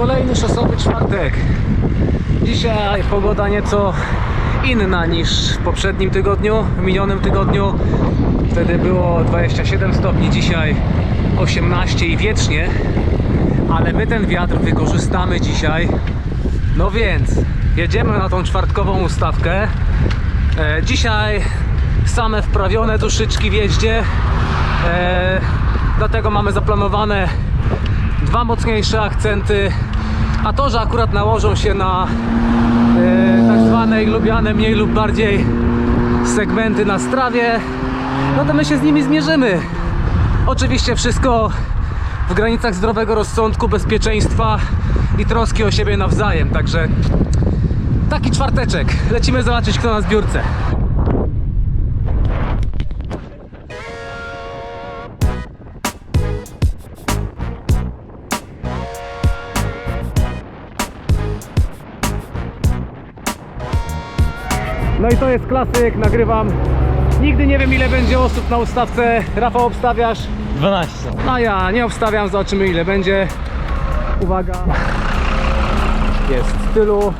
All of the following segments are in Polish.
Kolejny szosowy czwartek. Dzisiaj pogoda nieco inna niż w poprzednim tygodniu, w minionym tygodniu. Wtedy było 27 stopni, dzisiaj 18 i wiecznie. Ale my ten wiatr wykorzystamy dzisiaj. No więc jedziemy na tą czwartkową ustawkę. E, dzisiaj same wprawione duszyczki w jeździe. E, dlatego mamy zaplanowane dwa mocniejsze akcenty. A to, że akurat nałożą się na e, tak zwane lubiane mniej lub bardziej segmenty na strawie, no to my się z nimi zmierzymy. Oczywiście wszystko w granicach zdrowego rozsądku, bezpieczeństwa i troski o siebie nawzajem. Także taki czwarteczek. Lecimy zobaczyć kto na zbiórce. I to jest klasyk, nagrywam. Nigdy nie wiem ile będzie osób na ustawce. Rafał obstawiasz? 12. A ja nie obstawiam, zobaczymy ile będzie. Uwaga. Jest w tylu.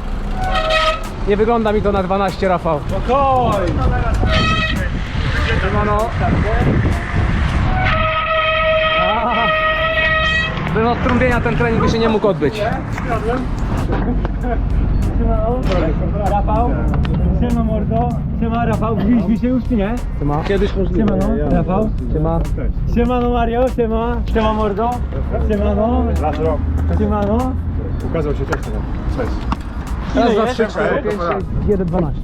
Nie wygląda mi to na 12, Rafał. Spokoj! Siemano. Bez odtrąbienia ten trening by się nie mógł odbyć. Rafał? Siema. Siema Rafał, widzieliśmy się już czy nie? Siema. Kiedyś możliwe. Siemano, Rafał. Siema. Siemano Mario, siema. Siema mordo. Siemano. Siemano. Ukazał się tekst. Cześć. Raz, dwa, jest? trzy, cztery, pięć, sześć, jeden, dwanaście.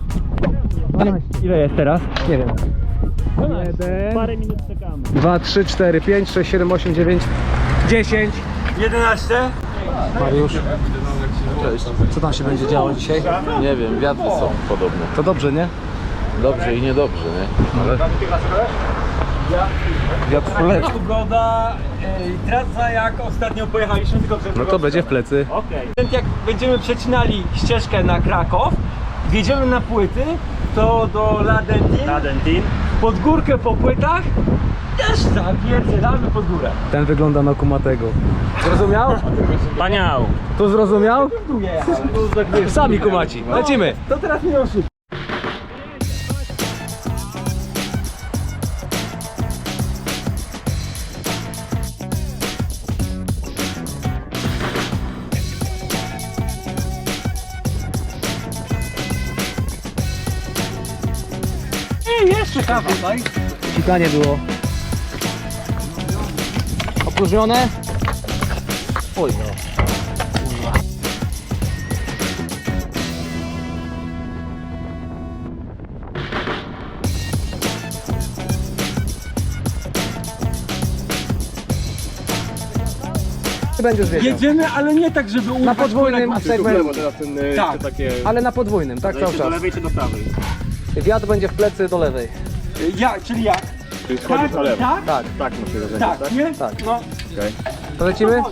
Dwanaście. Ile jest teraz? Nie wiem. Jeden. Parę minut czekamy. 2, 3, 4, 5, 6, 7, 8, 9, 10. 11? Mariusz. Cześć. Co tam się będzie działo dzisiaj? Nie wiem, wiatry są podobne. To dobrze, nie? Dobrze i niedobrze, nie? Ale Wiatr poleci. Pogoda, e, trasa jak ostatnio pojechaliśmy, tylko że No to będzie w plecy. Okej. Jak będziemy przecinali ścieżkę na Kraków, wjedziemy na płyty, to do Ladentin, Ladentin. pod górkę po płytach, też zapierdzielamy pod górę. Ten wygląda na kumatego. Zrozumiał? Paniał. Tu zrozumiał? Tu jechałem. Sami kumaci. Lecimy. To teraz nie szybko. Kawa, tak? Cikanie było. Opróżnione? Oj no. Będziesz wiedział. Jedziemy, ale nie tak, żeby urwać Na podwójnym segmencie. teraz ten, Tak. te takie... Ale na podwójnym, tak cały do czas. lewej czy do prawej? Wiatr będzie w plecy do lewej. Ja, czyli jak? Czyli schodzisz na lewo. tak? Tak. Tak, muszę zacząć, Tak, tak? nie? Tak. No. To lecimy?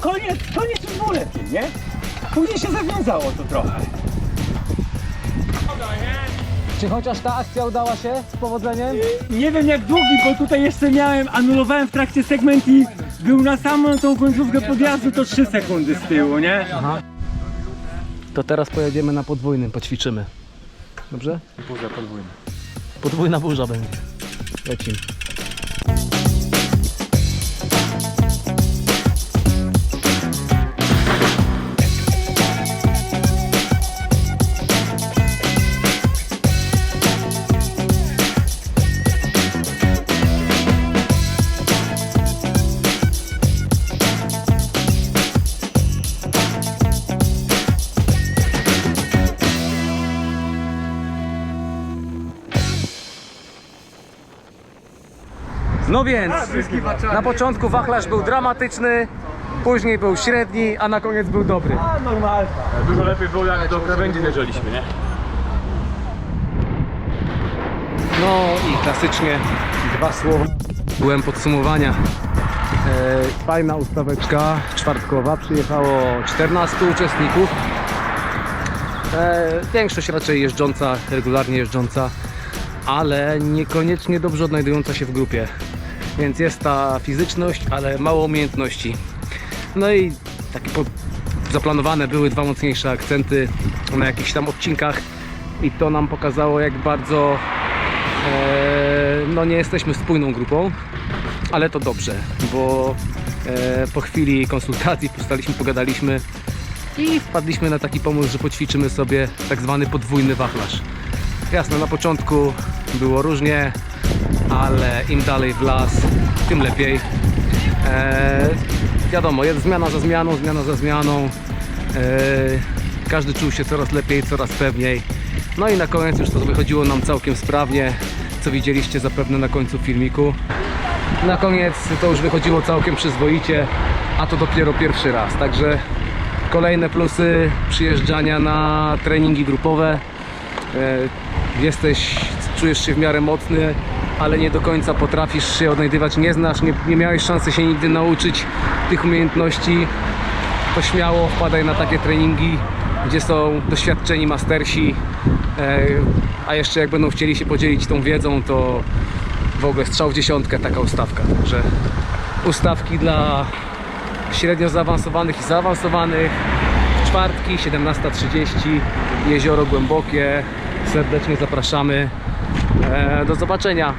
Koniec, koniec już było lepiej, nie? Później się zawiązało to trochę. Czy chociaż ta akcja udała się z powodzeniem? Nie wiem jak długi, bo tutaj jeszcze miałem, anulowałem w trakcie segment i był na samą tą końcówkę podjazdu, to 3 sekundy z tyłu, nie? To teraz pojedziemy na podwójnym, poćwiczymy. Dobrze? Burza podwójna. Podwójna burza będzie. Lecimy. No więc, na początku wachlarz był dramatyczny, później był średni, a na koniec był dobry. Dużo lepiej było jak do krawędzi leżeliśmy, nie? No i klasycznie dwa słowa. Byłem podsumowania. E, fajna ustaweczka czwartkowa. Przyjechało 14 uczestników. E, większość raczej jeżdżąca, regularnie jeżdżąca, ale niekoniecznie dobrze odnajdująca się w grupie. Więc jest ta fizyczność, ale mało umiejętności. No i takie zaplanowane były dwa mocniejsze akcenty na jakichś tam odcinkach i to nam pokazało jak bardzo e, no nie jesteśmy spójną grupą, ale to dobrze, bo e, po chwili konsultacji postaliśmy, pogadaliśmy i wpadliśmy na taki pomysł, że poćwiczymy sobie tak zwany podwójny wachlarz. Jasne, na początku było różnie, ale im dalej w las, tym lepiej. E, wiadomo, jest zmiana za zmianą, zmiana za zmianą. E, każdy czuł się coraz lepiej, coraz pewniej. No i na koniec już to wychodziło nam całkiem sprawnie, co widzieliście zapewne na końcu filmiku. Na koniec to już wychodziło całkiem przyzwoicie, a to dopiero pierwszy raz. Także kolejne plusy przyjeżdżania na treningi grupowe. E, Jesteś, czujesz się w miarę mocny, ale nie do końca potrafisz się odnajdywać, nie znasz, nie, nie miałeś szansy się nigdy nauczyć tych umiejętności, to śmiało wpadaj na takie treningi, gdzie są doświadczeni mastersi, e, a jeszcze jak będą chcieli się podzielić tą wiedzą, to w ogóle strzał w dziesiątkę taka ustawka, że ustawki dla średnio zaawansowanych i zaawansowanych, czwartki 17.30, jezioro głębokie, serdecznie zapraszamy, do zobaczenia.